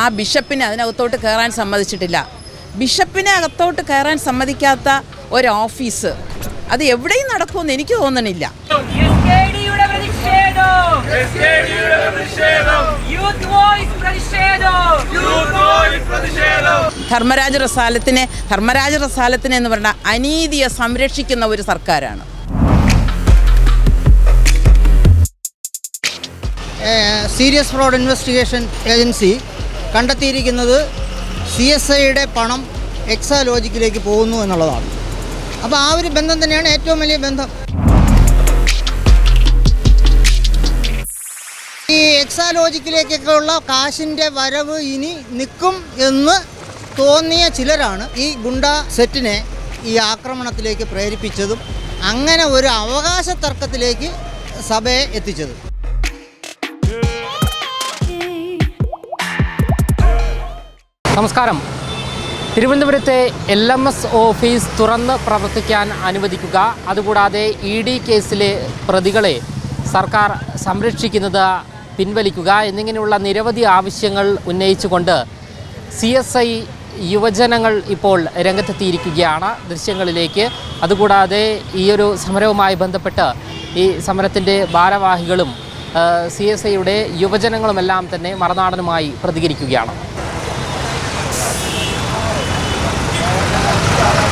ആ ബിഷപ്പിനെ അതിനകത്തോട്ട് കയറാൻ സമ്മതിച്ചിട്ടില്ല. ബിഷപ്പിനെ അകത്തോട്ട് കയറാൻ സമ്മതിക്കാത്ത ഒരു ഓഫീസ് അത് എവിടെയും നടക്കുമെന്ന് എനിക്ക് തോന്നണില്ല. ധർമ്മരാജ റസാലത്തിനെ ധർമ്മരാജ റസാലത്തിനെ എന്ന് പറഞ്ഞാൽ അനീതിയെ സംരക്ഷിക്കുന്ന ഒരു സർക്കാരാണ്. സീരിയസ് ഫ്രോഡ് ഇൻവെസ്റ്റിഗേഷൻ ഏജൻസി കണ്ടെത്തിയിരിക്കുന്നത് സി എസ് ഐയുടെ പണം എക്സാലോജിക്കിലേക്ക് പോകുന്നു എന്നുള്ളതാണ്. അപ്പോൾ ആ ഒരു ബന്ധം തന്നെയാണ് ഏറ്റവും വലിയ ബന്ധം. ഈ എക്സാലോജിക്കിലേക്കൊക്കെ ഉള്ള കാശിന്റെ വരവ് ഇനി നിൽക്കും എന്ന് തോന്നിയ ചിലരാണ് ഈ ഗുണ്ട സെറ്റിനെ ഈ ആക്രമണത്തിലേക്ക് പ്രേരിപ്പിച്ചതും അങ്ങനെ ഒരു അവകാശ തർക്കത്തിലേക്ക് സഭയെ എത്തിച്ചതും. നമസ്കാരം. തിരുവനന്തപുരത്തെ എൽ എം എസ് ഓഫീസ് തുറന്ന് പ്രവർത്തിക്കാൻ അനുവദിക്കുക അതുകൂടാതെ ഇ ഡി കേസിലെ പ്രതികളെ സർക്കാർ സംരക്ഷിക്കുന്നത് പിൻവലിക്കുക എന്നിങ്ങനെയുള്ള നിരവധി ആവശ്യങ്ങൾ ഉന്നയിച്ചുകൊണ്ട് സി എസ് ഐ യുവജനങ്ങൾ ഇപ്പോൾ രംഗത്തെത്തിയിരിക്കുകയാണ് ദൃശ്യങ്ങളിലേക്ക്. അതുകൂടാതെ ഈ ഒരു സമരവുമായി ബന്ധപ്പെട്ട് ഈ സമരത്തിന്റെ ഭാരവാഹികളും സി എസ് ഐയുടെ യുവജനങ്ങളുമെല്ലാം തന്നെ മറുനാടനുമായി പ്രതികരിക്കുകയാണ്.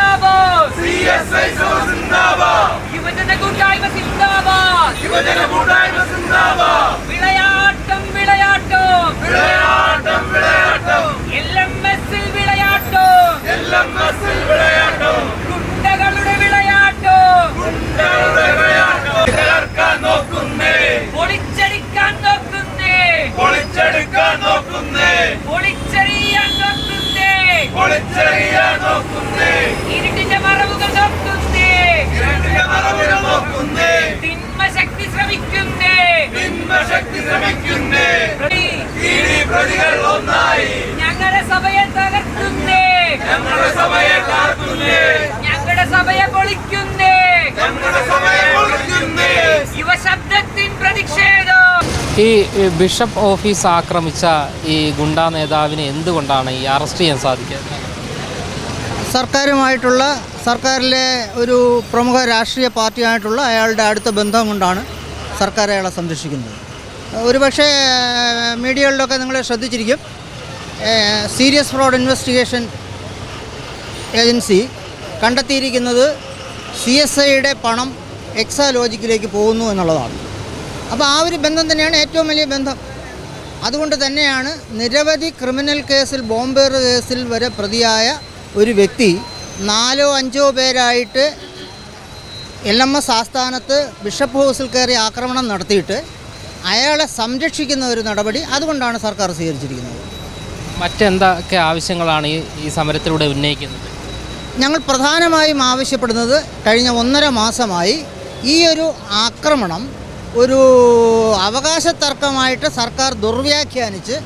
സഭ സിന്ദാബാദ് യുവജന കൂട്ടായ്മ സിന്ദാബാദ് വിളയാട്ടം വിളയാട്ടം! ഈ ബിഷപ്പ് ഓഫീസ് ആക്രമിച്ച ഈ ഗുണ്ടാ നേതാവിനെ എന്തുകൊണ്ടാണ് ഈ അറസ്റ്റ് ചെയ്യാൻ സാധിക്കാത്തത്? സർക്കാരുമായിട്ടുള്ള സർക്കാരിലെ ഒരു പ്രമുഖ രാഷ്ട്രീയ പാർട്ടിയായിട്ടുള്ള അയാളുടെ അടുത്ത ബന്ധം കൊണ്ടാണ് സർക്കാർ അയാളെ സംരക്ഷിക്കുന്നത്. ഒരുപക്ഷെ മീഡിയകളിലൊക്കെ നിങ്ങൾ ശ്രദ്ധിച്ചിരിക്കും. സീരിയസ് ഫ്രോഡ് ഇൻവെസ്റ്റിഗേഷൻ ഏജൻസി കണ്ടെത്തിയിരിക്കുന്നത് സി എസ് ഐയുടെ പണം എക്സാലോജിക്കിലേക്ക് പോകുന്നു എന്നുള്ളതാണ്. അപ്പോൾ ആ ഒരു ബന്ധം തന്നെയാണ് ഏറ്റവും വലിയ ബന്ധം. അതുകൊണ്ട് തന്നെയാണ് നിരവധി ക്രിമിനൽ കേസിൽ ബോംബേർ കേസിൽ വരെ പ്രതിയായ ഒരു വ്യക്തി നാലോ അഞ്ചോ പേരായിട്ട് എൽ എം എസ് ആസ്ഥാനത്ത് ബിഷപ്പ് ഹൗസിൽ കയറി ആക്രമണം നടത്തിയിട്ട് അയാളെ സംരക്ഷിക്കുന്ന ഒരു നടപടി അതുകൊണ്ടാണ് സർക്കാർ സ്വീകരിച്ചിരിക്കുന്നത്. മറ്റെന്തൊക്കെ ആവശ്യങ്ങളാണ് ഈ ഈ സമരത്തിലൂടെ ഉന്നയിക്കുന്നത്? ഞങ്ങൾ പ്രധാനമായും ആവശ്യപ്പെടുന്നത് കഴിഞ്ഞ ഒന്നര മാസമായി ഈ ഒരു ആക്രമണം ഒരു അവകാശ തർക്കമായിട്ട് സർക്കാർ ദുർവ്യാഖ്യാനിച്ച്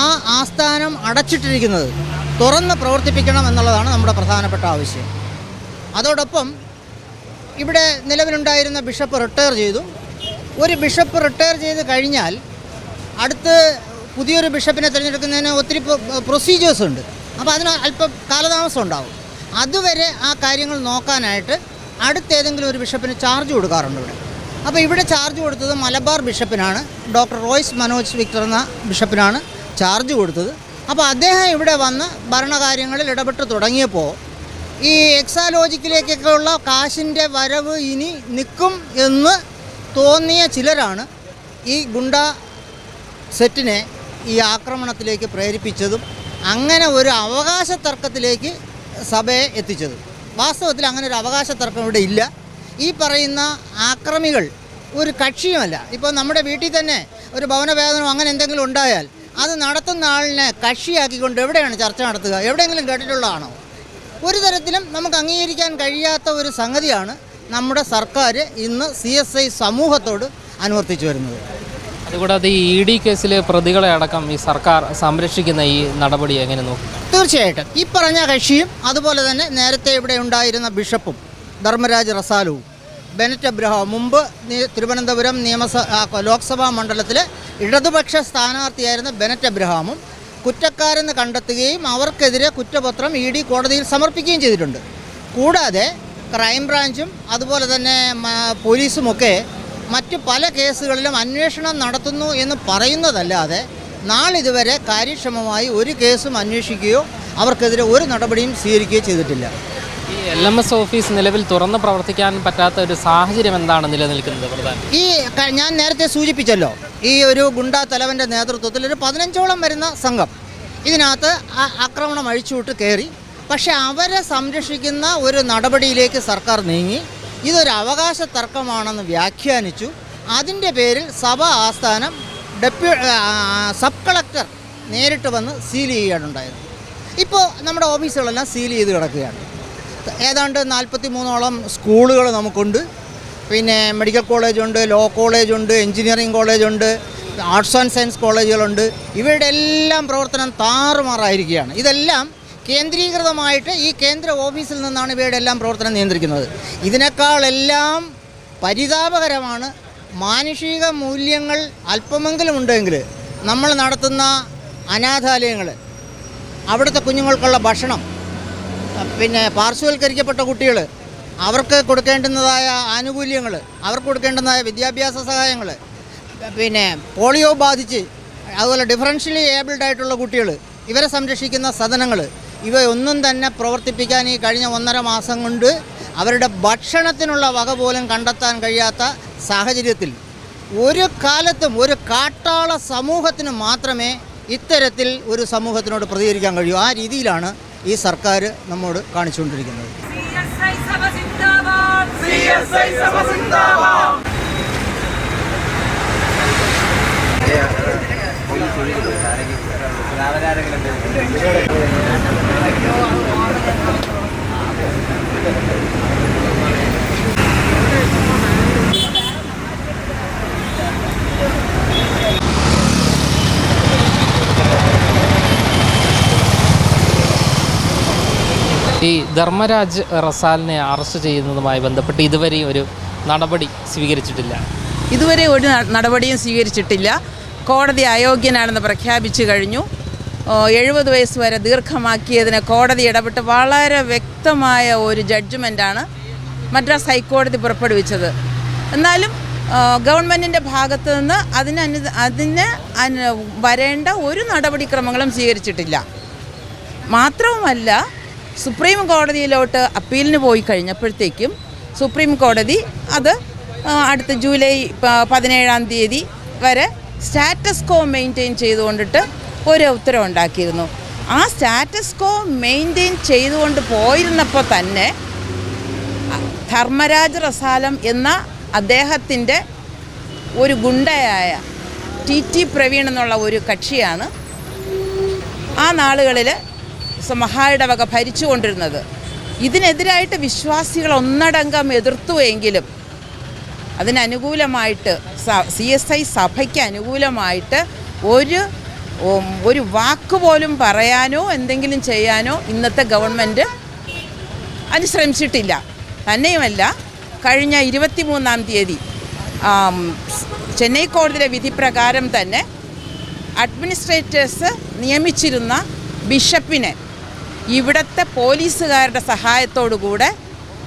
ആ ആസ്ഥാനം അടച്ചിട്ടിരിക്കുന്നത് തുറന്ന് പ്രവർത്തിപ്പിക്കണം എന്നുള്ളതാണ് നമ്മുടെ പ്രധാനപ്പെട്ട ആവശ്യം. അതോടൊപ്പം ഇവിടെ നിലവിലുണ്ടായിരുന്ന ബിഷപ്പ് റിട്ടയർ ചെയ്തു. ഒരു ബിഷപ്പ് റിട്ടയർ ചെയ്ത് കഴിഞ്ഞാൽ അടുത്ത് പുതിയൊരു ബിഷപ്പിനെ തിരഞ്ഞെടുക്കുന്നതിന് ഒത്തിരി പ്രൊസീജിയേഴ്സ് ഉണ്ട്. അപ്പോൾ അതിന് അല്പം കാലതാമസം ഉണ്ടാവും. അതുവരെ ആ കാര്യങ്ങൾ നോക്കാനായിട്ട് അടുത്തേതെങ്കിലും ഒരു ബിഷപ്പിന് ചാർജ് കൊടുക്കാറുണ്ട് ഇവിടെ. അപ്പോൾ ഇവിടെ ചാർജ് കൊടുത്തത് മലബാർ ബിഷപ്പിനാണ്. ഡോക്ടർ റോയ്സ് മനോജ് വിക്ടർ എന്ന ബിഷപ്പിനാണ് ചാർജ് കൊടുത്തത്. അപ്പോൾ അദ്ദേഹം ഇവിടെ വന്ന് ഭരണകാര്യങ്ങളിൽ ഇടപെട്ട് തുടങ്ങിയപ്പോൾ ഈ എക്സാലോജിക്കിലേക്കൊക്കെ ഉള്ള കാശിന്റെ വരവ് ഇനി നിൽക്കും എന്ന് തോന്നിയ ചിലരാണ് ഈ ഗുണ്ട സെറ്റിനെ ഈ ആക്രമണത്തിലേക്ക് പ്രേരിപ്പിച്ചതും അങ്ങനെ ഒരു അവകാശ തർക്കത്തിലേക്ക് സഭയെ എത്തിച്ചത്. വാസ്തവത്തിൽ അങ്ങനെ ഒരു അവകാശ തർക്കം ഇവിടെ ഇല്ല. ഈ പറയുന്ന ആക്രമികൾ ഒരു കക്ഷിയുമല്ല. ഇപ്പോൾ നമ്മുടെ വീട്ടിൽ തന്നെ ഒരു ഭവനവേദനം അങ്ങനെ എന്തെങ്കിലും ഉണ്ടായാൽ അത് നടത്തുന്ന ആളിനെ കക്ഷിയാക്കിക്കൊണ്ട് എവിടെയാണ് ചർച്ച നടത്തുക? എവിടെയെങ്കിലും കേട്ടിട്ടുള്ളതാണോ? ഒരു തരത്തിലും നമുക്ക് അംഗീകരിക്കാൻ കഴിയാത്ത ഒരു സംഗതിയാണ് നമ്മുടെ സർക്കാർ ഇന്ന് സി എസ് ഐ സമൂഹത്തോട് അനുവർത്തിച്ചു വരുന്നത്. അതുകൂടാതെ ഈ ഇ ഡി കേസിലെ പ്രതികളെ അടക്കം ഈ സർക്കാർ സംരക്ഷിക്കുന്ന ഈ നടപടി എങ്ങനെ നോക്കും? തീർച്ചയായിട്ടും. ഈ പറഞ്ഞ കക്ഷിയും അതുപോലെ തന്നെ നേരത്തെ ഇവിടെ ഉണ്ടായിരുന്ന ബിഷപ്പും ധർമ്മരാജ് റസാലുവും ബെനറ്റ് അബ്രഹാം. മുമ്പ് തിരുവനന്തപുരം നിയമസ ആ, ലോക്സഭാ മണ്ഡലത്തിലെ ഇടതുപക്ഷ സ്ഥാനാർത്ഥിയായിരുന്ന ബെനറ്റ് അബ്രഹാമും കുറ്റക്കാരെന്ന് കണ്ടെത്തുകയും അവർക്കെതിരെ കുറ്റപത്രം ഇ ഡി കോടതിയിൽ സമർപ്പിക്കുകയും ചെയ്തിട്ടുണ്ട്. കൂടാതെ ക്രൈംബ്രാഞ്ചും അതുപോലെ തന്നെ പോലീസുമൊക്കെ മറ്റ് പല കേസുകളിലും അന്വേഷണം നടത്തുന്നു എന്ന് പറയുന്നതല്ലാതെ നാളിതുവരെ കാര്യക്ഷമമായി ഒരു കേസും അന്വേഷിക്കുകയോ അവർക്കെതിരെ ഒരു നടപടിയും സ്വീകരിക്കുകയോ ചെയ്തിട്ടില്ല. എൽ എം എസ് ഓഫീസ് നിലവിൽ തുറന്ന് പ്രവർത്തിക്കാൻ പറ്റാത്ത ഒരു സാഹചര്യം എന്താണ് നിലനിൽക്കുന്നത് ഈ ഞാൻ നേരത്തെ സൂചിപ്പിച്ചല്ലോ ഈ ഒരു ഗുണ്ടാ തലവന്റെ നേതൃത്വത്തിൽ ഒരു പതിനഞ്ചോളം വരുന്ന സംഘം. ഇതിനകത്ത് ആക്രമണം അഴിച്ചുവിട്ട് കയറി പക്ഷേ അവരെ സംരക്ഷിക്കുന്ന ഒരു നടപടിയിലേക്ക് സർക്കാർ നീങ്ങി. ഇതൊരു അവകാശ തർക്കമാണെന്ന് വ്യാഖ്യാനിച്ചു. അതിന്റെ പേരിൽ സഭ ആസ്ഥാനം ഡെപ്യൂ സബ് കളക്ടർ നേരിട്ട് വന്ന് സീൽ ചെയ്യുകയാണുണ്ടായത് ഇപ്പോൾ നമ്മുടെ ഓഫീസുകളെല്ലാം സീൽ ചെയ്ത് കിടക്കുകയാണ്. ഏതാണ്ട് നാൽപ്പത്തി മൂന്നോളം സ്കൂളുകൾ നമുക്കുണ്ട്. പിന്നെ മെഡിക്കൽ കോളേജുണ്ട് ലോ കോളേജുണ്ട് എഞ്ചിനീയറിംഗ് കോളേജുണ്ട് ആർട്സ് ആൻഡ് സയൻസ് കോളേജുകളുണ്ട്. ഇവയുടെ എല്ലാം പ്രവർത്തനം താറുമാറായിരിക്കുകയാണ്. ഇതെല്ലാം കേന്ദ്രീകൃതമായിട്ട് ഈ കേന്ദ്ര ഓഫീസിൽ നിന്നാണ് ഇവയുടെ എല്ലാം പ്രവർത്തനം നിയന്ത്രിക്കുന്നത്. ഇതിനേക്കാളെല്ലാം പരിതാപകരമാണ് മാനുഷിക മൂല്യങ്ങൾ അല്പമെങ്കിലും ഉണ്ടെങ്കിൽ നമ്മൾ നടത്തുന്ന അനാഥാലയങ്ങൾ അവിടുത്തെ കുഞ്ഞുങ്ങൾക്കുള്ള ഭക്ഷണം പിന്നെ പാർശ്വവൽക്കരിക്കപ്പെട്ട കുട്ടികൾ അവർക്ക് കൊടുക്കേണ്ടുന്നതായ ആനുകൂല്യങ്ങൾ അവർക്ക് കൊടുക്കേണ്ടുന്നതായ വിദ്യാഭ്യാസ സഹായങ്ങൾ പിന്നെ പോളിയോ ബാധിച്ച് അതുപോലെ ഡിഫറൻഷ്യലി ഏബിൾഡ് ആയിട്ടുള്ള കുട്ടികൾ ഇവരെ സംരക്ഷിക്കുന്ന സദനങ്ങൾ ഇവയൊന്നും തന്നെ പ്രവർത്തിപ്പിക്കാൻ ഈ കഴിഞ്ഞ ഒന്നര മാസം കൊണ്ട് അവരുടെ ഭക്ഷണത്തിനുള്ള വക പോലും കണ്ടെത്താൻ കഴിയാത്ത സാഹചര്യത്തിൽ ഒരു കാലത്തും ഒരു കാട്ടാള സമൂഹത്തിന് മാത്രമേ ഇത്തരത്തിൽ ഒരു സമൂഹത്തിനോട് പ്രതികരിക്കാൻ കഴിയൂ. ആ രീതിയിലാണ് ഈ സർക്കാർ നമ്മോട് കാണിച്ചുകൊണ്ടിരിക്കുന്നത്. CSI സഭ സിന്ദാബാദ് CSI സഭ സിന്ദാബാദ് ഈ ധർമ്മരാജ് റസാലിനെ അറസ്റ്റ് ചെയ്യുന്നതുമായി ബന്ധപ്പെട്ട് ഇതുവരെയും ഒരു നടപടി സ്വീകരിച്ചിട്ടില്ല. ഇതുവരെ ഒരു നടപടിയും സ്വീകരിച്ചിട്ടില്ല. കോടതി അയോഗ്യനാണെന്ന് പ്രഖ്യാപിച്ചു കഴിഞ്ഞു. എഴുപത് വയസ്സ് വരെ ദീർഘമാക്കിയതിന് കോടതി ഇടപെട്ട് വളരെ വ്യക്തമായ ഒരു ജഡ്ജ്മെന്റാണ് മദ്രാസ് ഹൈക്കോടതി പുറപ്പെടുവിച്ചത്. എന്നാലും ഗവൺമെന്റിന്റെ ഭാഗത്ത് നിന്ന് അതിന് അനു അതിന് വരേണ്ട ഒരു നടപടിക്രമങ്ങളും സ്വീകരിച്ചിട്ടില്ല. മാത്രവുമല്ല സുപ്രീം കോടതിയിലോട്ട് അപ്പീലിന് പോയി കഴിഞ്ഞപ്പോഴത്തേക്കും സുപ്രീം കോടതി അത് അടുത്ത ജൂലൈ പതിനേഴാം തീയതി വരെ സ്റ്റാറ്റസ് കോ മെയിന്റെയിൻ ചെയ്തുകൊണ്ടിട്ട് ഒരു ഉത്തരവുണ്ടാക്കിയിരുന്നു ആ സ്റ്റാറ്റസ് കോ മെയിന്റെയിൻ ചെയ്തുകൊണ്ട് പോയിരുന്നപ്പോൾ തന്നെ ധർമ്മരാജ് റസാലം എന്ന അദ്ദേഹത്തിന്റെ ഒരു ഗുണ്ടയായ ടി ടി പ്രവീൺ എന്നുള്ള ഒരു കക്ഷിയാണ് ആ നാളുകളിൽ മഹായിടവക ഭരിച്ചുകൊണ്ടിരുന്നത്. ഇതിനെതിരായിട്ട് വിശ്വാസികൾ ഒന്നടങ്കം എതിർത്തുവെങ്കിലും അതിനനുകൂലമായിട്ട് സി എസ് ഐ സഭയ്ക്ക് അനുകൂലമായിട്ട് ഒരു ഒരു വാക്ക് പോലും പറയാനോ എന്തെങ്കിലും ചെയ്യാനോ ഇന്നത്തെ ഗവൺമെന്റ് അനുശ്രമിച്ചിട്ടില്ല. തന്നെയുമല്ല കഴിഞ്ഞ ഇരുപത്തിമൂന്നാം തീയതി ചെന്നൈ കോടതിയുടെ വിധി പ്രകാരം തന്നെ അഡ്മിനിസ്ട്രേറ്റേഴ്സ് നിയമിച്ചിരുന്ന ബിഷപ്പിനെ ഇവിടുത്തെ പോലീസുകാരുടെ സഹായത്തോടുകൂടെ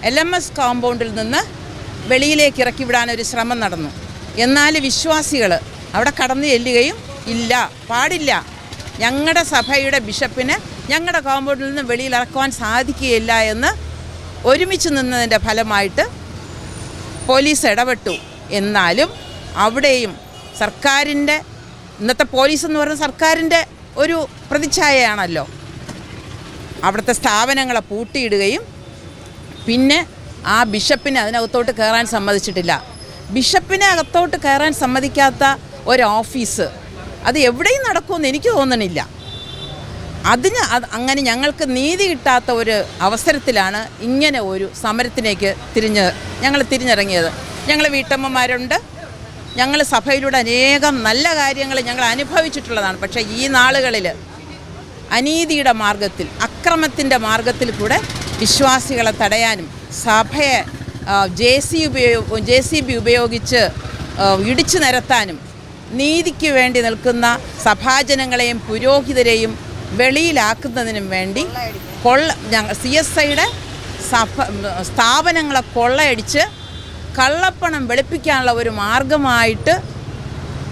എൽ എം എസ് കോമ്പൗണ്ടിൽ നിന്ന് വെളിയിലേക്ക് ഇറക്കി വിടാനൊരു ശ്രമം നടന്നു. എന്നാൽ വിശ്വാസികൾ അവിടെ കടന്നു ചെല്ലുകയും ഇല്ല പാടില്ല. ഞങ്ങളുടെ സഭയുടെ ബിഷപ്പിന് ഞങ്ങളുടെ കോമ്പൗണ്ടിൽ നിന്ന് വെളിയിൽ ഇറക്കുവാൻ സാധിക്കുകയില്ല എന്ന് ഒരുമിച്ച് നിന്നതിന്റെ ഫലമായിട്ട് പോലീസ് ഇടപെട്ടു. എന്നാലും അവിടെയും സർക്കാരിന്റെ ഇന്നത്തെ പോലീസ് എന്ന് പറയുന്നത് സർക്കാരിന്റെ ഒരു പ്രതിച്ഛായയാണല്ലോ. അവിടുത്തെ സ്ഥാപനങ്ങളെ പൂട്ടിയിടുകയും പിന്നെ ആ ബിഷപ്പിനെ അതിനകത്തോട്ട് കയറാൻ സമ്മതിച്ചിട്ടില്ല. ബിഷപ്പിനെ അകത്തോട്ട് കയറാൻ സമ്മതിക്കാത്ത ഒരു ഓഫീസ് അത് എവിടെയും നടക്കുമെന്ന് എനിക്ക് തോന്നണില്ല. അതിന് അത് അങ്ങനെ ഞങ്ങൾക്ക് നീതി കിട്ടാത്ത ഒരു അവസരത്തിലാണ് ഇങ്ങനെ ഒരു സമരത്തിലേക്ക് തിരിഞ്ഞ് ഞങ്ങൾ തിരിഞ്ഞിറങ്ങിയത്. ഞങ്ങൾ വീട്ടമ്മമാരുണ്ട്. ഞങ്ങൾ സഭയിലൂടെ അനേകം നല്ല കാര്യങ്ങൾ ഞങ്ങൾ അനുഭവിച്ചിട്ടുള്ളതാണ്. പക്ഷേ ഈ നാളുകളിൽ അനീതിയുടെ മാർഗത്തിൽ അക്രമത്തിന്റെ മാർഗത്തിൽ കൂടെ വിശ്വാസികളെ തടയാനും സഭയെ ജെ സി ഉപയോഗ ജെ സി ബി ഉപയോഗിച്ച് ഇടിച്ചു നിരത്താനും നീതിക്ക് വേണ്ടി നിൽക്കുന്ന സഭാജനങ്ങളെയും പുരോഹിതരെയും വെളിയിലാക്കുന്നതിനും വേണ്ടി കൊള്ള ഞങ്ങൾ സി എസ് ഐയുടെ സഭ സ്ഥാപനങ്ങളെ കൊള്ളയടിച്ച് കള്ളപ്പണം വെളുപ്പിക്കാനുള്ള ഒരു മാർഗമായിട്ട്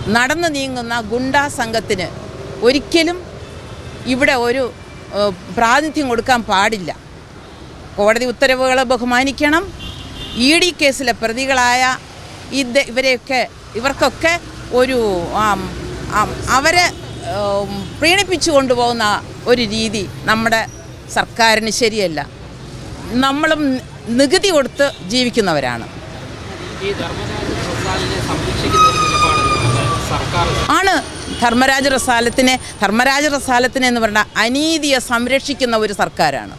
നടന്നു നീങ്ങുന്ന ഗുണ്ടാ സംഘത്തിന് ഒരിക്കലും ഇവിടെ ഒരു പ്രാതിനിധ്യം കൊടുക്കാൻ പാടില്ല. കോടതി ഉത്തരവുകളെ ബഹുമാനിക്കണം. ഇ ഡി കേസിലെ പ്രതികളായ ഇത് ഇവരെയൊക്കെ ഇവർക്കൊക്കെ ഒരു അവരെ പ്രീണിപ്പിച്ചു കൊണ്ടുപോകുന്ന ഒരു രീതി നമ്മുടെ സർക്കാരിന് ശരിയല്ല. നമ്മളും നികുതി കൊടുത്ത് ജീവിക്കുന്നവരാണ്. ആണ് ധർമ്മരാജ റസാലത്തിനെ ധർമ്മരാജ റസാലത്തിനെ എന്ന് പറഞ്ഞാൽ അനീതിയെ സംരക്ഷിക്കുന്ന ഒരു സർക്കാരാണ്.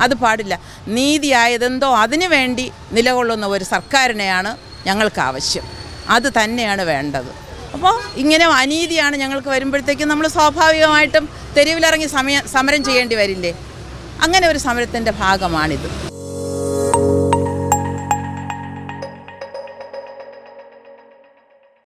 അത് പാടില്ല. നീതിയായതെന്തോ അതിനു വേണ്ടി നിലകൊള്ളുന്ന ഒരു സർക്കാരിനെയാണ് ഞങ്ങൾക്ക് ആവശ്യം. അത് തന്നെയാണ് വേണ്ടത്. അപ്പോൾ ഇങ്ങനെ അനീതിയാണ് ഞങ്ങൾക്ക് വരുമ്പോഴത്തേക്കും നമ്മൾ സ്വാഭാവികമായിട്ടും തെരുവിലിറങ്ങി സമയ സമരം ചെയ്യേണ്ടി വരില്ലേ? അങ്ങനെ ഒരു സമരത്തിന്റെ ഭാഗമാണിത്.